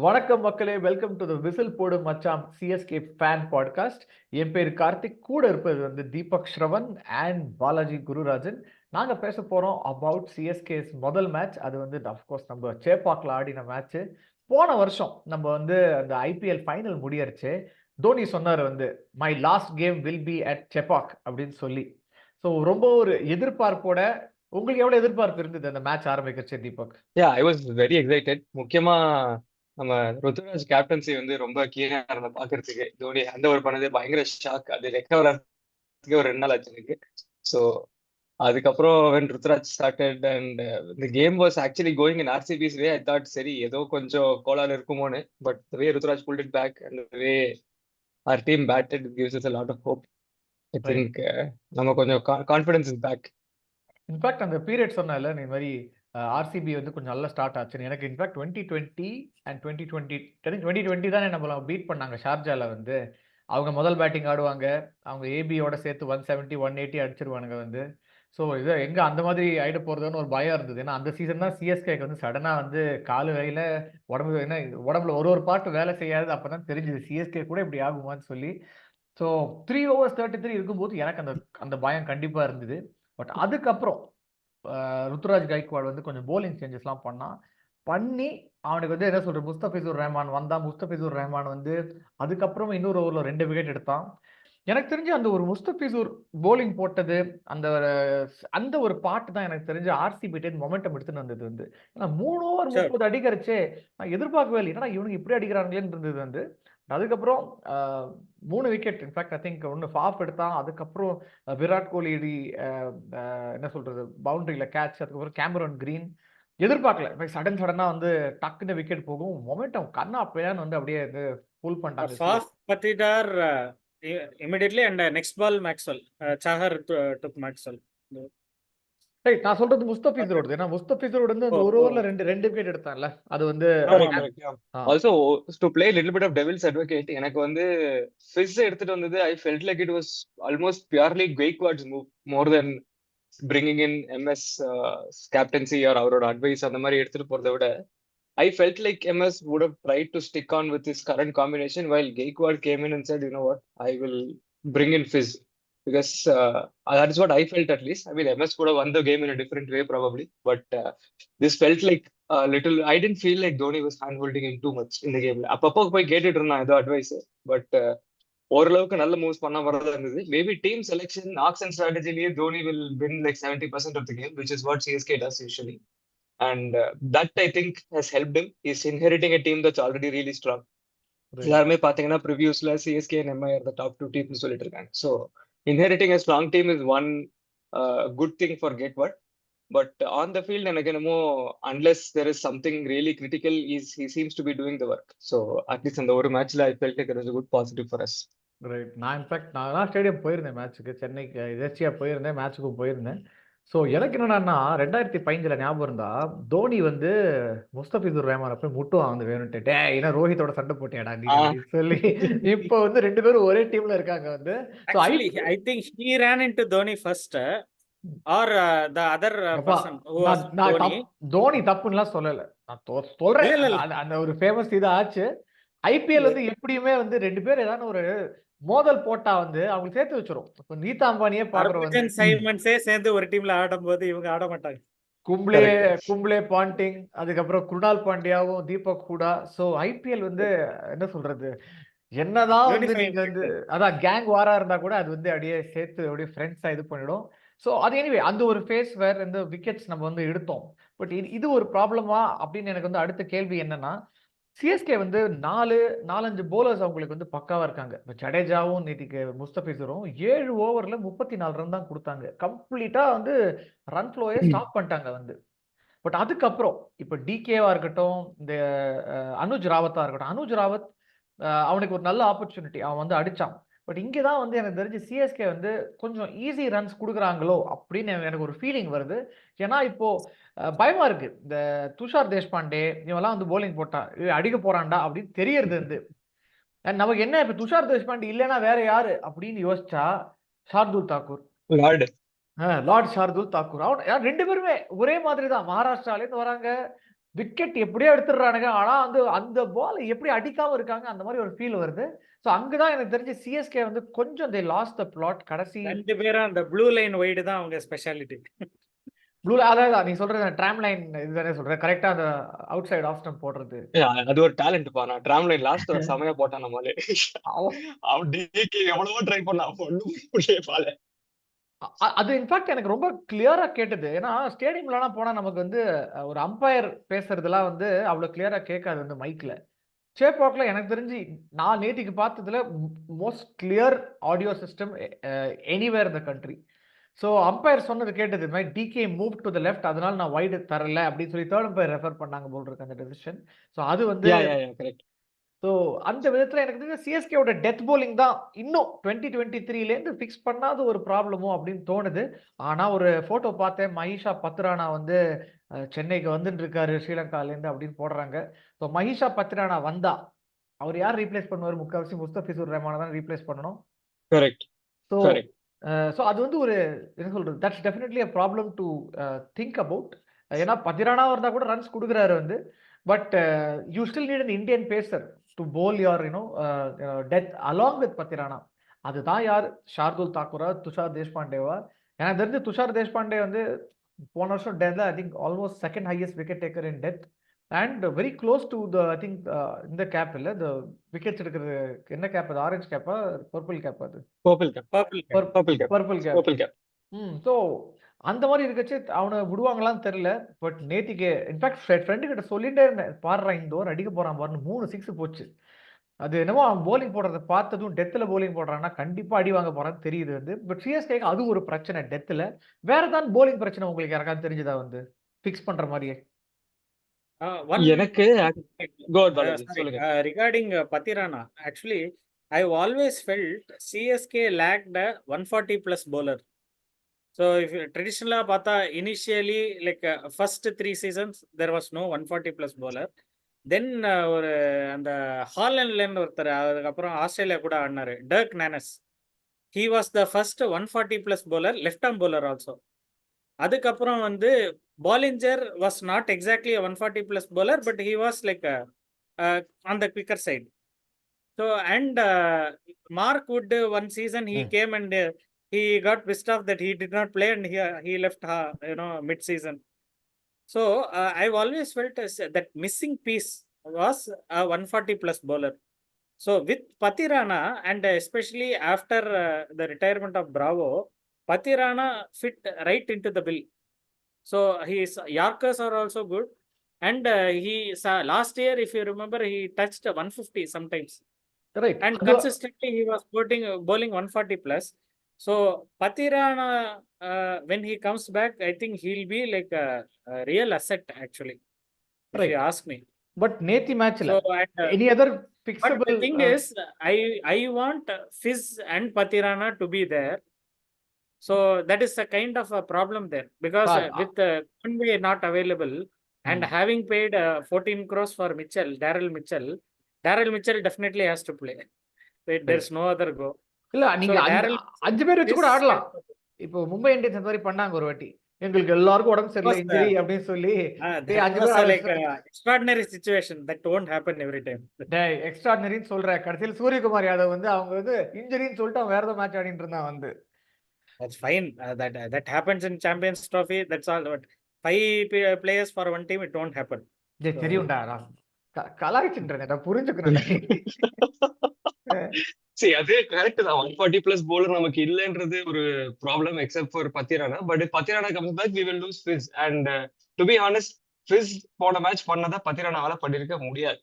வணக்கம் மக்களே welcome to the whistle போடும் மச்சாம் சிஎஸ்கே ஃபேன் பாட்காஸ்ட் என் பேர் கார்த்திக் கூட இருப்பது வந்து தீபக் ஸ்ரவன் அண்ட் பாலாஜி குருராஜன். நாங்க பேச போறோம் அபவுட் சிஎஸ்கேஸ் முதல் மேட்ச் அது வந்து அஃப்கோர்ஸ் நம்ம சேப்பாக்ல ஆடின மேட்ச் போன வருஷம் நம்ம வந்து அந்த ஐபிஎல் ஃபைனல் முடியறச்சு தோனி சொன்னார் வந்து my last game will be at Chepauk அப்படின்னு சொல்லி. ஸோ ரொம்ப ஒரு எதிர்பார்ப்போட உங்களுக்கு எவ்வளவு எதிர்பார்ப்பு இருந்தது அந்த match ஆரம்பிக்கிறச்சு Deepak? Yeah I was very excited முக்கியமா நம்ம ருத்துராஜ் கேப்டன்சி வந்து ரொம்ப கீழா இருந்த பாக்குறதுக்கு தோனி அந்த ஒரு பண்ணது பயங்கர ஷாக் அது ரெக்கவர் ஆகிறதுக்கு ஒரு ரெண்டு நாள் ஆச்சு எனக்கு. ஸோ அதுக்கப்புறம் வென் ருத்ராஜ் ஸ்டார்டட் அண்ட் இந்த game was actually going in RCB's way I thought சரி ஏதோ கொஞ்சம் கோலால் இருக்குமோன்னு. But we Ruturaj pulled it back and we are team batted gives is lot of hope I think நம்ம கொஞ்சம் confidence is back in fact அந்த period சொன்னல இந்த மாதிரி ஆர்சிபி வந்து கொஞ்சம் நல்லா ஸ்டார்ட் ஆச்சு எனக்கு in fact twenty twenty and twenty twenty twenty twenty தான் நம்மள பீட் பண்ணாங்க ஷார்ஜால வந்து. அவங்க முதல் பேட்டிங் ஆடுவாங்க. அவங்க ஏபியோட சேர்த்து ஒன் செவன்ட்டி ஒன் எயிட்டி அடிச்சிருவானுங்க வந்து. ஸோ இது எங்கே அந்த மாதிரி ஆகிட போகிறதுன்னு ஒரு பயம் இருந்தது. ஏன்னா அந்த சீசன் தான் சிஎஸ்கேக்கு வந்து சடனாக வந்து காலு கையில உடம்பு என்ன உடம்புல ஒரு ஒரு பாட்டு வேலை செய்யாது. அப்போ தான் தெரிஞ்சுது சிஎஸ்கே கூட இப்படி ஆகுமான்னு சொல்லி. So three overs thirty three இருக்கும்போது எனக்கு அந்த அந்த பயம் கண்டிப்பாக இருந்தது. பட் அதுக்கப்புறம் ருத்துராஜ் கைக்வாட் வந்து கொஞ்சம் போலிங் சேஞ்சஸ்லாம் பண்ணான் பண்ணி அவனுக்கு வந்து என்ன சொல்ற முஸ்தபிசூர் ரஹ்மான் வந்தான். முஸ்தபிசூர் ரஹ்மான் வந்து அதுக்கப்புறம் இன்னொரு ஓவர்ல ரெண்டு விக்கெட் எடுத்தான். எனக்கு தெரிஞ்சு அந்த ஒரு முஸ்தபிசூர் போலிங் போட்டது அந்த அந்த ஒரு பாட்டு தான் எனக்கு தெரிஞ்சு ஆர்சிபி டென் மொமெண்டம் எடுத்துன்னு வந்தது வந்து. ஏன்னா மூணு ஓவர் முப்பது அடிக்கிறச்சே நான் எதிர்பார்க்கவே இல்லை. ஏன்னா இவனுக்கு இப்படி அடிக்கிறாங்களேன்னு இருந்தது வந்து. அதுக்கப்புறம் மூணு wicket in fact I think ஒன்று ஃபாஃப் எடுத்தான். அதுக்கப்புறம் விராட் கோலி என்ன சொல்றது? பவுண்டரியில் கேட்ச் அதுக்கப்புறம் கேமரான் கிரீன் எதிர்பார்க்கல. சடன் சடனா வந்து டக்குன்னு விக்கெட் போகும். மொமெண்டம் கண்ணா பிளான் வந்து அப்படியே இது புல் பண்ணிட்டாங்க Faf பத்திட்டார் immediately and next ball Maxwell Chahar took Maxwell right நான் சொல்றது முஸ்தபிசரோட ஏன்னா முஸ்தபிசரோட வந்து அந்த ஒரு ஓவர்ல ரெண்டு ரெண்டு விக்கெட் எடுத்தான்ல. அது வந்து also to play little bit of devil's advocate எனக்கு வந்து ஃபிஸ் எடுத்துட்டு வந்தது I felt like it was almost purely Gaikwad's move more then bringing in MS captaincy or அவரோட அட்வைஸ் அந்த மாதிரி எடுத்துட்டு போறதை விட I felt like MS would have try to stick on with is current combination while Gaikwad came in and set you know what I will bring in Fizz because uh, that is what I felt at least. I mean, MS could have won the game in a different way probably, but uh, this felt like a little. I didn't feel like Dhoni was handholding him too much in the game. அப்பப்போ போய் கேட்டுட்டு இருந்தான் ஏதோ advice but ஓரளவுக்கு நல்ல moves பண்ண வரதா இருந்தது maybe team selection axe and ஸ்ட்ராட்டஜிலேயே Dhoni will win like seventy percent of the game which is what CSK does usually and that I think has help him is inheriting a team that's already really strong எல்லாருமே பாத்தீங்கன்னா ப்ரிவியூஸ்ல CSK and MI are the top two டீம்னு சொல்லிட்டு இருக்காங்க so inheriting a strong team is one good thing for Gaikwad but on the field எனக்கு என்னமோ unless there is something really critical is he seems to be doing the work so at least அந்த ஒரு மேட்ச்ல I felt it is good positive for us right நான் in fact நான் stadium போயிருந்தேன் மேட்ச்சுக்கு சென்னைக்கு எதர்ச்சியாக போயிருந்தேன் மேட்ச்சுக்கும் போயிருந்தேன் ஸோ எனக்கு என்னன்னா ரெண்டாயிரத்தி பதினஞ்சுல ஞாபகம் இருந்தா தோனி வந்து முஸ்தபிசுர் ரஹ்மான் போய் முட்டுவான் வந்து வேணும்ட்டு. டே ஏன்னா ரோஹித்தோட சண்டை போட்டியாடா நீ சொல்லி. இப்போ வந்து ரெண்டு பேரும் ஒரே டீம்ல இருக்காங்க வந்து. I think he ran into Dhoni first or the other Dhoni தப்புன்னுலாம் சொல்லல. நான் சொல்றேன். அந்த ஒரு ஃபேமஸ் இது ஆச்சு. ஐபிஎல் வந்து எப்படியுமே வந்து ரெண்டு பேர் ஏதாவது ஒரு மோதல் போட்டா வந்து அவங்க சேர்த்து வச்சிரும். இப்ப நீதா அம்பானியே பாக்குறோம் சைமன்ஸே சேர்ந்து ஒரு டீம்ல ஆடும் போது இவங்க ஆட மாட்டாங்க. கும்ப்ளே கும்ப்ளே பாண்டிங் அதுக்கப்புறம் குருணால் பாண்டியாவும் தீபக் கூடா சோ ஐபிஎல் வந்து என்ன சொல்றது? என்னதான் வந்து நீங்க வந்து அதான் கேங் வாரா இருந்தா கூட அது வந்து அப்படியே சேர்த்து அப்படியே ஃப்ரெண்ட்ஸா இது பண்ணிடும். ஸோ அது எனிவே அந்த ஒரு ஃபேஸ் வேற இந்த விக்கெட்ஸ் நம்ம வந்து எடுத்தோம். பட் இது ஒரு ப்ராப்ளமா அப்படின்னு எனக்கு வந்து அடுத்த கேள்வி என்னன்னா சிஎஸ்கே வந்து நாலு நாலஞ்சு போலர்ஸ் அவங்களுக்கு வந்து பக்காவா இருக்காங்க. இப்போ ஜடேஜாவும் நேற்றுக்கு முஸ்தபிசரும் ஏழு ஓவர்ல முப்பத்தி நாலு ரன் தான் கொடுத்தாங்க. கம்ப்ளீட்டா வந்து ரன் ஃப்ளோயே ஸ்டாப் பண்ணிட்டாங்க வந்து. பட் அதுக்கப்புறம் இப்போ டிகேவா இருக்கட்டும் இந்த அனுஜ் ராவத்தா இருக்கட்டும் அனுஜ் ராவத் அவனுக்கு ஒரு நல்ல ஆப்பர்ச்சுனிட்டி அவன் வந்து அடிச்சான். பட் இங்கே தான் வந்து எனக்கு தெரிஞ்சு சிஎஸ்கே வந்து கொஞ்சம் ஈஸி ரன்ஸ் கொடுக்குறாங்களோ அப்படின்னு எனக்கு ஒரு ஃபீலிங் வருது. ஏன்னா இப்போ பயமா இருக்கு. இந்த துஷார் தேஷ்பாண்டே இவெல்லாம் வந்து போலிங் போட்டா அடிக்க போறான்டா அப்படின்னு தெரியறது வந்து. நமக்கு என்ன இப்ப துஷார் தேஷ்பாண்டே இல்லைன்னா வேற யாரு அப்படின்னு யோசிச்சா ஷார்துல் தாக்கூர். லார்ட். ஷார்துல் தாக்கூர். அவன் ரெண்டு பேருமே ஒரே மாதிரி தான். மகாராஷ்டிராலேருந்து வராங்க. விக்கெட் எப்படியோ எடுத்துடுறானுங்க. ஆனா வந்து அந்த பால் எப்படி அடிக்காம இருக்காங்க? அந்த மாதிரி ஒரு ஃபீல் வருது. ஸோ அங்கதான் எனக்கு தெரிஞ்சு சிஎஸ்கே வந்து கொஞ்சம் தே லாஸ்ட் த பிளாட் கடைசி ரெண்டு பேரும் அந்த ப்ளூ லைன் ஒயிடு தான் அவங்க ஸ்பெஷாலிட்டி ப்ளூ அதாவது நீ சொல்றது ட்ராம் லைன் இதுதானே சொல்றேன் கரெக்டா அந்த அவுட் சைடு ஆஃப் ஸ்டம்ப் போடுறது அது ஒரு டேலண்ட் பா. நான் டிராம் லைன் லாஸ்ட் ஒரு செமையா போட்டான் நம்மளே. அவன் டிகே எவ்வளவோ ட்ரை பண்ணான் ஒண்ணும் முடியல அது இன்ஃபேக்ட் எனக்கு ரொம்ப கிளியரா கேட்டது. ஏன்னா ஸ்டேடியம்லலாம் போனா நமக்கு வந்து ஒரு அம்பையர் பேசுறதுலாம் வந்து அவ்வளவு கிளியரா கேட்காது வந்து மைக்ல சேப்பாக்ல எனக்கு தெரிஞ்சு நான் நேத்திக்கு பார்த்ததுல most clear audio system anywhere the country so umpire சொன்னது கேட்டது இது மாதிரி DK move to the left அதனால நான் வைடு தரல அப்படின்னு சொல்லி தேர்ட் அம்பையர் ரெஃபர் பண்ணாங்க போல் இருக்கு அந்த டெசிஷன் ஸோ அது வந்து கரெக்ட் ஸோ அந்த விதத்துல எனக்கு தெரிஞ்ச சிஎஸ்கேவோட டெத் bowling தான் இன்னும் டுவெண்ட்டி டுவெண்ட்டி த்ரீலேருந்து ஃபிக்ஸ் பண்ணாத ஒரு ப்ராப்ளமோ அப்படின்னு தோணுது. ஆனா ஒரு போட்டோ பார்த்தேன். மஹிஷா பத்ரானா வந்து சென்னைக்கு வந்துட்டு இருக்காரு. ஸ்ரீலங்காலேருந்து அப்படின்னு போடுறாங்க. ஸோ மஹிஷா பத்ரானா வந்தா அவர் யார் ரீப்ளேஸ் பண்ணுவார்? முக்கால்வாசி முஸ்தபிசூர் ரஹ்மானை தான் ரீப்ளேஸ் பண்ணணும். கரெக்ட் ஸோ ஸோ அது வந்து ஒரு என்ன சொல்றது? That's definitely a problem to think about ஏன்னா பதிரானா இருந்தா கூட ரன்ஸ் கொடுக்குறாரு வந்து. But you still need an Indian pacer to bowl your you know death along with Pathirana. அதுதான் யார்? ஷார்துல் தாக்கூரா துஷார் தேஷ்பாண்டேவா? எனக்கு தெரிஞ்சு துஷார் தேஷ்பாண்டே வந்து போன வருஷம் டெத்ல ஐ think almost second highest wicket taker in death and very close to the I think இந்த cap இல்லை the wickets எடுக்கிறது என்ன கேப் அது? ஆரஞ்சு கேப்பா பர்பிள் கேப் அது? Purple cap purple cap purple cap purple cap so அந்த மாதிரி இருக்கச்சு அவனை விடுவாங்களான்னு தெரியல. பட் நேத்திக்கு இன்ஃபேக்ட் ஃப்ரெண்டு கிட்ட சொல்லிட்டே இருந்தேன். பாடுறா இந்த ஓவர் அடிக்க போறான் பாருன்னு மூணு சிக்ஸ் போச்சு. அது என்னமோ அவன் போலிங் போடுறத பார்த்ததும் டெத்தில் போலிங் போடுறான்னா கண்டிப்பா அடி வாங்க போறான்னு தெரியுது வந்து. பட் சிஎஸ்கேக்கு அது ஒரு பிரச்சனை டெத்தில் வேற தான் போலிங் பிரச்சனை உங்களுக்கு யாருக்காவது தெரிஞ்சுதா வந்து? ஃபிக்ஸ் பண்ற மாதிரியே. எனக்கு regarding Pathirana actually I always felt CSK lacked one forty plus bowler. So if ட்ரெடிஷ்னலாக பார்த்தா initially like first three seasons there was no one forty plus bowler. Then ஒரு அந்த ஹாலண்ட்லேருந்து ஒருத்தர் அதுக்கப்புறம் ஆஸ்திரேலியா கூட ஆடினாரு Dirk Nannes he was the first one forty plus bowler left arm bowler also அதுக்கப்புறம் வந்து Bollinger was not exactly one forty plus bowler but he was like on the quicker side so and Mark Wood one season he. Came and he got pissed off that he did not play and he he left uh, you know mid season so uh, i've always felt as that missing piece was a 140 plus bowler. So with patirana and especially after uh, the retirement of bravo patirana fit right into the bill. So his yorkers are also good. And uh, he saw last year if you remember he touched 150 sometimes. Right and consistently he was bowling bowling 140 plus so Patirana, uh, when he comes back, I think he'll be like a, a real asset actually. Right. If you ask me. But Neti match, So and, uh, any other fixable? but the thing uh, is, I I want Fizz and Patirana to be there. So that is a kind of a problem there because uh, Ah. with uh, Conway not available and hmm. having paid uh, 14 crores for Mitchell, Daryl Mitchell, Daryl Mitchell definitely has to play. There- There's no other go. இல்ல நீங்க அஞ்சு- பேர் வச்சு கூட ஆடலாம் இப்போ Mumbai Indians அந்த மாதிரி பண்ணாங்க ஒரு வாட்டி எங்களுக்கு எல்லாருக்கும் உடம்பு சரியில்லை இன்ஜுரி அப்படின்னு சொல்லி Ah, extraordinary situation that won't happen every time. எக்ஸ்ட்ராடினரின்னு சொல்ற கடைசியில் சூரியகுமார் யாதவ் வந்து அவங்க வந்து இன்ஜுரின்னு சொல்லிட்டு அவன் வேற ஏதோ மேட்ச் ஆடிட்டு இருந்தான் வந்து. Uh, uh, that happens in Champions Trophy. That's all. But five p- players for one team, it won't happen. டேய், So- தெரியும்டா கலாய்ச்சின்றேன் நான் புரிஞ்சுக்கணும் சரி அது கரெக்ட் தான். ஒன் ஃபார்ட்டி பிளஸ் போலர் நமக்கு இல்லைன்றது ஒரு problem except for Pathirana. But Pathirana comes back we will lose Fizz and to be honest Fizz போன மேட்ச் பண்ணதா பத்திரானாவால பண்ணிருக்க முடியாது.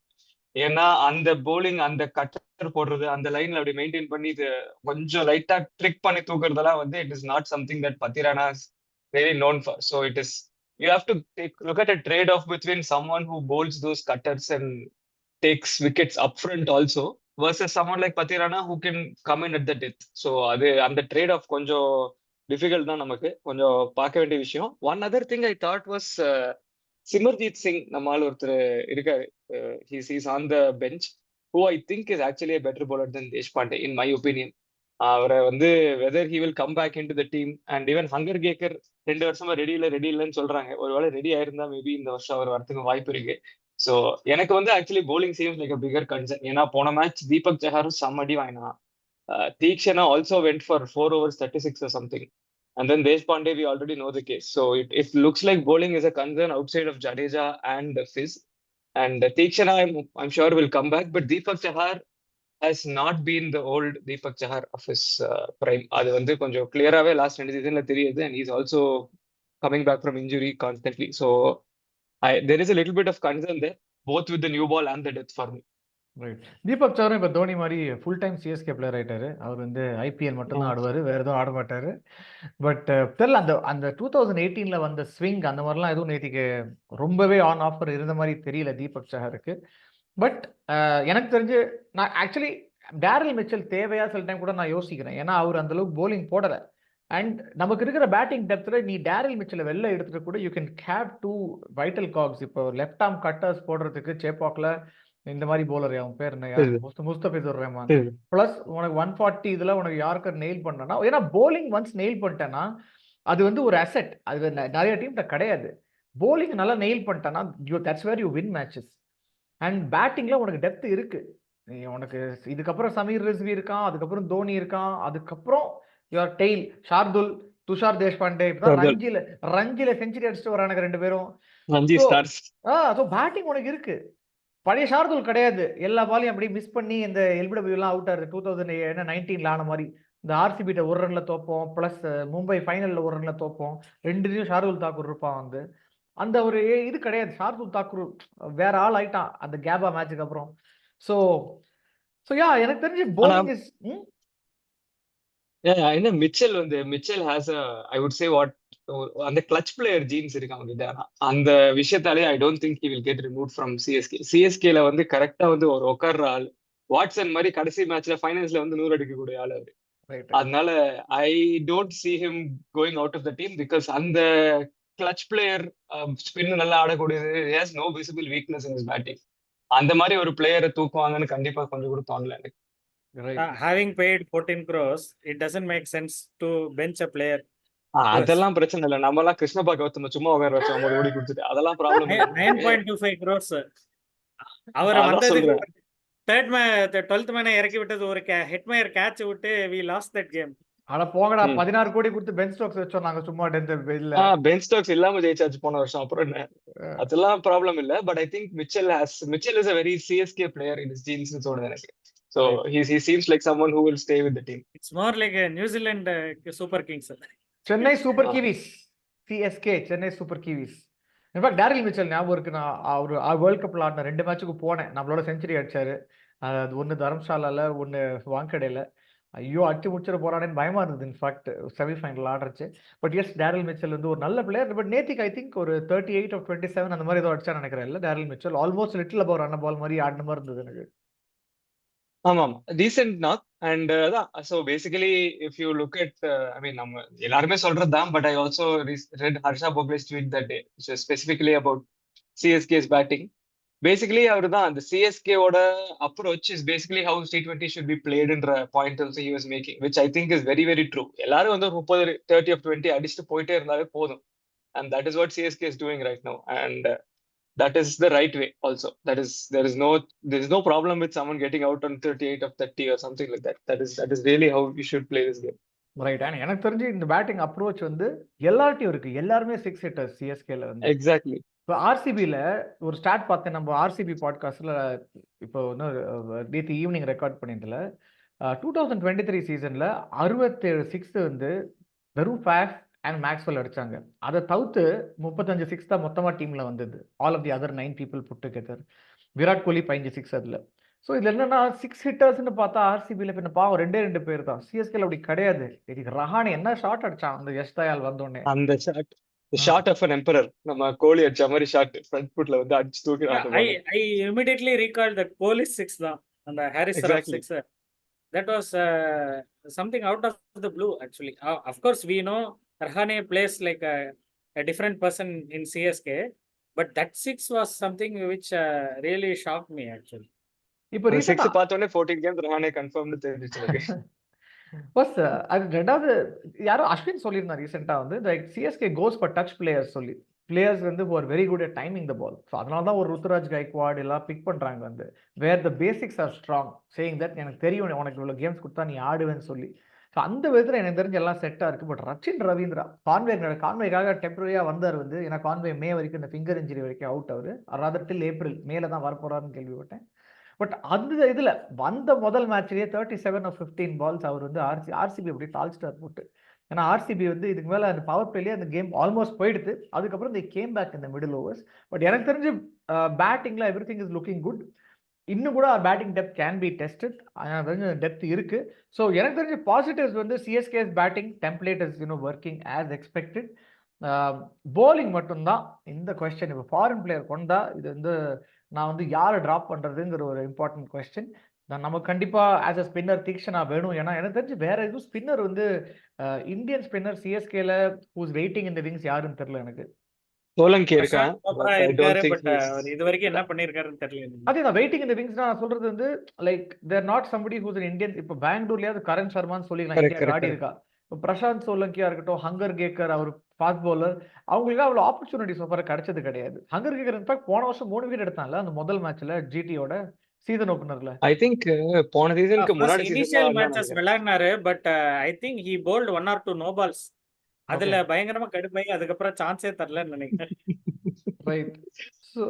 ஏன்னா அந்த போலிங் அந்த கட்டர் போடுறது அந்த லைன்ல அப்படி மெயின்டைன் பண்ணி இது கொஞ்சம் லைட்டா ட்ரிக் பண்ணி தூக்குறதெல்லாம் வந்து it is not something that Pathirana very known for so it is you have to look at a trade off between some one who bowls those cutters and takes wickets up front also versus someone like Pathirana who can come in at the death so அது அந்த trade off கொஞ்சம் difficult தான் நமக்கு. கொஞ்சம் பார்க்க வேண்டிய விஷயம். One other thing I thought was Simarjeet Singh நம்ம ஆள் ஒருத்தர் இருக்காரு. He's is on the bench who I think is actually better bowler then Deshpande in my opinion அவரை வந்து whether he will come back in to the team and even Hangargekar ரெண்டு வருஷமா ready இல்ல ready இல்லைன்னு சொல்றாங்க. ஒருவேளை ready ஆயிருந்தா maybe இந்த வருஷம் அவர் வரத்துக்கு வாய்ப்பு இருக்கு. சோ எனக்கு வந்து actually bowling seems like bigger concern ஏன்னா போன மேட்ச் தீபக் சஹாரும் செம்ம அடி வாங்கினான் Theekshana also went for four overs thirty six something And then Deshpande, we already know the case. So it, it looks like bowling is a concern outside of Jadeja and Fizz. And uh, Tikshana, I'm, I'm sure will come back. But Deepak Chahar has not been the old Deepak Chahar of his uh, prime. அது வந்து கொஞ்சம் கிளியராகவே last ரெண்டு சீசன்ல தெரியுது and is also coming back from injury constantly so I there is a little bit of concern there both with the new ball and the death for me. Right Deepak சவரும் இப்போ தோனி மாதிரி ஃபுல் டைம் சிஎஸ்கே பிளேயர் ஆயிட்டாரு. அவர் வந்து IPL மட்டும்தான் ஆ. ஆடுவார் வேற எதுவும் ஆட மாட்டாரு. பட் தெரியல அந்த அந்த டூ தௌசண்ட் எயிட்டீன்ல வந்த ஸ்விங் அந்த மாதிரிலாம் எதுவும் நேத்திக்கு ரொம்பவே ஆன் ஆஃபர் இருந்த மாதிரி தெரியல தீபக் சஹருக்கு பட் எனக்கு தெரிஞ்சு நான் ஆக்சுவலி டேரல் மிச்சல் தேவையா சில டைம் கூட நான் யோசிக்கிறேன். ஏன்னா அவர் அந்த அளவுக்கு போலிங் போடல. அண்ட் நமக்கு இருக்கிற பேட்டிங் டெப்த்ல நீ டேரல் மிச்சலை வெளில எடுத்துட்டு கூட you can cap two vital cogs இப்போ லெஃப்ட் ஆர்ம் கட்டர்ஸ் போடுறதுக்கு சேப்பாக்ல இந்த மாதிரி போலர் அவன் பேர் என்ன முஸ்தபிசுர் ரஹ்மான். பிளஸ் உனக்கு ஒன் ஃபார்ட்டி இதுல உனக்கு யாருக்கர் நெயில் பண்ணனா ஏன்னா போலிங் ஒன்ஸ் நெயில் பண்ணிட்டேன்னா அது வந்து ஒரு அசெட் அது நிறைய டீம்ல கிடையாது. போலிங் நல்லா நெயில் பண்ணிட்டேன்னா you that's where you win matches and பேட்டிங்ல உனக்கு டெப்த் இருக்கு. உனக்கு இதுக்கப்புறம் சமீர் ரிஸ்வி இருக்கான் அதுக்கப்புறம் தோனி இருக்கான் அதுக்கப்புறம் யுவர் டெய்ல் ஷார்துல் துஷார் தேஷ்பாண்டே இப்பதான். ரஞ்சில ரஞ்சில செஞ்சுரி அடிச்சுட்டு வரானுங்க ரெண்டு பேரும். பேட்டிங் உனக்கு இருக்கு. பழைய ஷார்துல் கிடையாது. எல்லா பாலையும் அப்படியே மிஸ் பண்ணி இந்த எல்பிடபிள்யூ எல்லாம் அவுட் ஆறு டூ தௌசண்ட் என்ன நைன்டீன்ல ஆன மாதிரி. இந்த ஆர்சிபிட்ட ஒரு ரன்ல தோப்போம். பிளஸ் மும்பை ஃபைனல்ல ஒரு ரன்ல தோப்போம். ரெண்டுலையும் ஷார்துல் தாக்கூர் இருப்பான் வந்து. அந்த ஒரு இது கிடையாது. ஷார்துல் தாக்கூர் வேற ஆள் ஆயிட்டான். அந்த கேபா மேட்சுக்கு அப்புறம். ஸோ ஸோ யா எனக்கு தெரிஞ்சு Yeah, என்ன மிச்சல் வந்து Mitchell has I would say what அந்த கிளச் பிளேயர் ஜீன்ஸ் இருக்கு அவங்க கிட்ட அந்த விஷயத்தாலே I don't think he will get remove from CSK சிஎஸ்கேல வந்து கரெக்டா வந்து ஒரு உட்கார்ற ஆள் வாட்சன் மாதிரி கடைசி மேட்ச்ல ஃபைனல்ஸ்ல வந்து நூறு அடிக்கக்கூடிய ஆள் அவரு. அதனால I don't see him going out of the team because அந்த கிளச் பிளேயர் ஸ்பின் நல்லா ஆடக்கூடியது has no visible weakness in batting அந்த மாதிரி ஒரு பிளேயரை தூக்குவாங்கன்னு கண்டிப்பா கொஞ்சம் கூட தோணல எனக்கு. Uh, having paid 14 crores, it doesn't make sense to bench a player. அதெல்லாம் பிரச்சனை இல்ல. நம்ம எல்லாம் கிருஷ்ணபா கௌதம சும்மா உட்கார வச்சோம் ஐம்பது கோடி கொடுத்துட்டு அதெல்லாம் problem nine point two five crores அவர் சொல்றேன். தேர்ட் மே டுவெல்த் மேனை இறக்கி விட்டது ஒரு ஹெட்மயர் கேட்ச் விட்டு வி லாஸ்ட் தட் கேம் ஆனா போங்கடா. பதினாறு கோடி கொடுத்து பென் ஸ்டோக்ஸ் வச்சோம் நாங்க சும்மா டென்த் இல்ல. பென் ஸ்டோக்ஸ் இல்லாம ஜெயிச்சாச்சு போன வருஷம் அப்புறம் என்ன? அதெல்லாம் ப்ராப்ளம் இல்ல but I think Mitchell has Mitchell is a very CSK player in genes தோணுது எனக்கு. So he he seems like someone who will stay with the team it's more like New Zealand super Kings Chennai super. Kiwis CSK Chennai super Kiwis in fact Daryl Mitchell ஞாபகம் இருக்கு நான் அவர் world கப்ல ஆடின ரெண்டு மேட்சுக்கு போனேன். நம்மளோட செஞ்சுரி அடிச்சாரு. அது ஒன்று தரம்சாலால ஒன்று வாங்கடையில. ஐயோ அடிச்சு முடிச்சிட போறானேன்னு பயமா இருந்தது இன்ஃபேக்ட் செமிஃபைனல் ஆடுறச்சு. பட் எஸ் டேரல் மிச்சல் வந்து ஒரு நல்ல பிளேயர் பட் நேத்திக்கு ஐ திங்க் ஒரு thirty eight off twenty seven அந்த மாதிரி ஏதோ அடிச்சா நினைக்கிறேன். இல்லை Daryl Mitchell almost little above a run ball மாதிரி ஆடின மாதிரி இருந்தது எனக்கு. ஆமாம். ரீசெண்ட் நாக் அண்ட் அதான். So basically if you look at I mean நம்ம எல்லாருமே சொல்றது தான் but I also read Harsha Bhogle's tweet that day specifically about CSK's batting basically அவர் தான் அந்த சிஎஸ்கேவோட approach is basically how T twenty should be பிளேடுன்ற point also he was making which I think is very very true எல்லாரும் வந்து ஒரு முப்பது thirty of twenty அடிச்சுட்டு போயிட்டே இருந்தாலே போதும். And that is what CSK is doing right no and that is the right way also. That is there is no there is no problem with someone getting out on 38 of 30 or something like that. That is that is really how we should play this game. Right and எனக்கு தெரிஞ்சு இந்த batting approach வந்து எல்லார்ட்டையும் இருக்கு. எல்லாருமே six hitters சிஎஸ்கேல வந்து. Exactly. இப்போ ஆர்சிபியில் ஒரு ஸ்டார்ட் பார்த்தேன். நம்ம ஆர்சிபி பாட்காஸ்டில் இப்போ இன்னும் நேற்று ஈவினிங் ரெக்கார்ட் பண்ணியதில் டூ தௌசண்ட் டுவெண்ட்டி த்ரீ சீசனில் அறுபத்தேழு சிக்ஸ் வந்து வெறும் ஃபேஃப் அண்ட் மேக்ஸ்வெல் அடிச்சாங்க. அதை தவிர்த்து முப்பத்தஞ்சு சிக்ஸ் தான் மொத்தமாக டீமில் வந்தது. All of the other nine people put together Virat Kohli பதினஞ்சு சிக்ஸ் அதில். ஸோ இதில் என்னன்னா சிக்ஸ் ஹிட்டர்ஸ்னு பார்த்தா ஆர்சிபியில் பின்ன பாவம் ரெண்டே ரெண்டு பேர் தான். சிஎஸ்கேல அப்படி கிடையாது. இதுக்கு ரஹானி என்ன ஷாட் அடிச்சான்? அந்த யஷ் தயால் வந்தோடனே அந்த shot the shot of an emperor. நம்ம கோலி அடிச்ச மாதிரி ஷாட் ஃப்ரண்ட் ஃபுட்ல வந்து அடிச்சு தூக்கி I I immediately recall that police six தான். அந்த Harris. Six that was something out of the blue actually of course we know Rahane plays like a different person in CSK, but that six was something which uh, really shocked me actually. இப்போ six ரீசெண்டாக பார்த்த உடனே 14 games Rahane கன்ஃபார்ம்னு தெரிஞ்சிச்சு எனக்கு bus அது 2வது யாரோ அஸ்வின் சொல்லியிருந்தார் ரீசென்ட்டா வந்து like CSK goes for touch players சொல்லி. பிளேயர்ஸ் வந்து are very good at timing the ball. So அதனால தான் ஒரு ருத்துராஜ் கைக்வாட் எல்லாம் பிக் பண்றாங்க வந்து. Where the basics are strong. Saying that எனக்கு தெரியும் உனக்கு இவ்வளோ கேம்ஸ் குடுத்தா நீ ஆடுவேன்னு சொல்லி. ஸோ அந்த விதத்தில் எனக்கு தெரிஞ்சு எல்லாம் செட்டாக இருக்குது பட் ரச்சின் ரவீந்திரா கான்வே கான்வேக்காக டெம்பரரியாக வந்தார் வந்து. ஏன்னா கான்வே மே வரைக்கும் இந்த ஃபிங்கர் இன்ஜுரி வரைக்கும் அவுட் அவர் அதாவது டில் ஏப்ரல். மேலே தான் வரப்போறாருன்னு கேள்விப்பட்டேன். பட் அந்த இதில் வந்த முதல் மேட்ச்சிலே தேர்ட்டி செவன் ஆஃப் 15 பால்ஸ் அவர் வந்து ஆர்சி ஆர்சிபி அப்படியே ஸ்டார் போட்டு. ஏன்னா ஆர்சிபி வந்து இதுக்கு மேலே அந்த பவர் பிளேலேயே அந்த கேம் ஆல்மோஸ்ட் போயிடுது அதுக்கப்புறம் இந்த கேம் பேக் இந்த மிடில் ஓவர்ஸ். பட் எனக்கு தெரிஞ்சு பேட்டிங்கில் every everything is looking good. இன்னும் கூட batting depth can be tested. எனக்கு தெரிஞ்ச டெப்த் இருக்கு. ஸோ எனக்கு தெரிஞ்ச பாசிட்டிவ்ஸ் வந்து CSK's batting template is you know working working as expected. Bowling bowling இந்த கொஸ்டின். இப்போ ஃபாரின் பிளேயர் கொண்டா இது வந்து நான் வந்து யாரை ட்ராப் பண்ணுறதுங்கிற ஒரு இம்பார்ட்டன்ட் கொஸ்டின். நமக்கு கண்டிப்பாக ஆஸ் அ ஸ்பின்னர் தீக்ஷனா வேணும். ஏன்னா எனக்கு தெரிஞ்சு வேற எதுவும் ஸ்பின்னர் வந்து இந்தியன் ஸ்பின்னர் சிஎஸ்கேல ஹூஸ் வெயிட்டிங் இந்த விங்ஸ் யாருன்னு தெரியல எனக்கு. சோலங்கி இருக்கான். இஸ் அவர் இதுவரைக்கும் என்ன பண்ணியிருக்காருன்னு தெரியல. அதேதான் வெயிட்டிங் இன் த விங்ஸ்னா நான் சொல்றது வந்து like there not somebody who's Indian இப்ப பெங்களூர்லயாவது கரண் சர்மான்னு கரெக்ட், ஆடி. இருக்கா. இப்ப பிரசாந்த் சோலங்கியா இருக்கட்டும், ஹங்கர் கேக்கர் அவர் ஃபாஸ்ட் பவுலர். அவங்களுக்கு அவ்வளோ ஆப்பர்ச்சுனிட்டி சோ ஃபார் கிடைச்சது கிடையாது. ஹங்கர் கேக்கர் இன்ஃபாக்ட் போன வருஷம் 3 விக்கெட் எடுத்தான்ல அந்த முதல் மேட்ச்ல ஜிடியோட சீசன் ஓப்பனர்ல. ஐ திங்க் போன சீசனுக்கு முன்னாடி initial matches. விளையாடினாரு. But I think he bowled 1 or 2 no balls. Okay. அதுல பயங்கரமா கடுப்பாயி அதுக்கப்புறம் சான்ஸே தரலன்னு நினைக்கிறேன். ரைட். ஸோ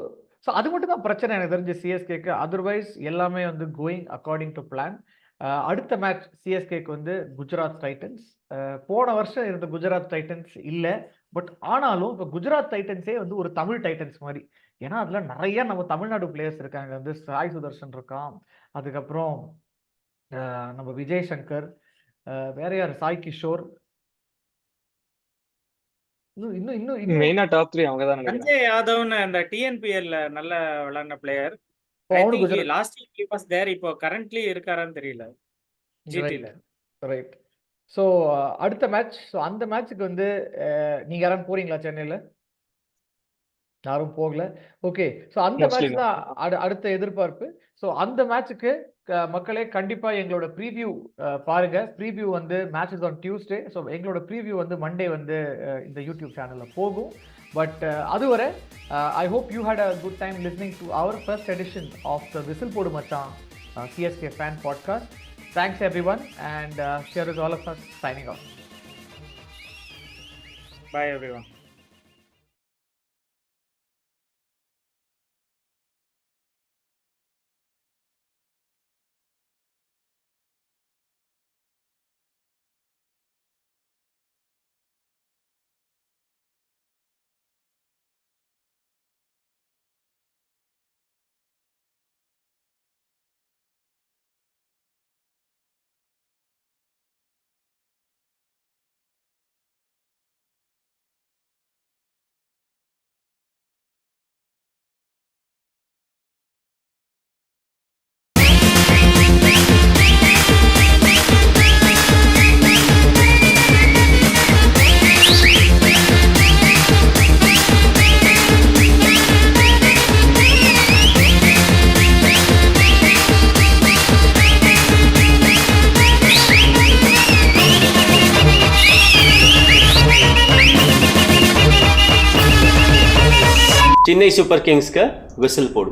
ஸோ அது மட்டும் தான் பிரச்சனை எனக்கு தெரிஞ்சு சிஎஸ்கேக்கு. அதர்வைஸ் எல்லாமே வந்து கோயிங் அக்கார்டிங் டு பிளான். அடுத்த மேட்ச் சிஎஸ்கேக்கு வந்து குஜராத் டைட்டன்ஸ். போன வருஷம் இருந்த குஜராத் டைட்டன்ஸ் இல்ல. பட் ஆனாலும் இப்ப குஜராத் டைட்டன்ஸே வந்து ஒரு தமிழ் டைட்டன்ஸ் மாரி. ஏன்னா அதுல நெறைய நம்ம தமிழ்நாடு பிளேயர்ஸ் இருக்காங்க. வந்து சாய் சுதர்ஷன் இருக்கான். அதுக்கப்புறம் நம்ம விஜய் சங்கர். அ வேற யாரு? சாய் கிஷோர். இன்னும் இன்னும் மெயினா டாப் 3 அவங்க தான். சஞ்சய் யாதவ்னு அந்த டிஎன்பிஎல்ல நல்லா விளையாடின player. Last year he was there. இப்போ கரண்ட்லி இருக்காரான்னு தெரியல. ஜிடில. ரைட். ரைட். ஸோ அடுத்த மேட்ச். ஸோ அந்த மேட்ச்க்கு வந்து நீங்க யாராவது போறீங்களா சென்னையில? யாரும் போகல. ஓகே ஸோ அந்த மேட்ச் தான் அடுத்த எதிர்பார்ப்பு. ஸோ அந்த மேட்சுக்கு மக்களே கண்டிப்பா எங்களோட ப்ரீவியூ பாருங்க. ப்ரீவியூ வந்து மேட்சஸ் ஆன் டியூஸ்டே ஸோ எங்களோட ப்ரீவியூ வந்து மண்டே வந்து இந்த யூடியூப் சேனலில் போகும். பட் அதுவரை I hope you had a good time listening to our first edition of the whistle போடு மச்சான் CSK fan podcast thanks everyone and cheers is all of us signing off bye everyone super Kings का whistle Podu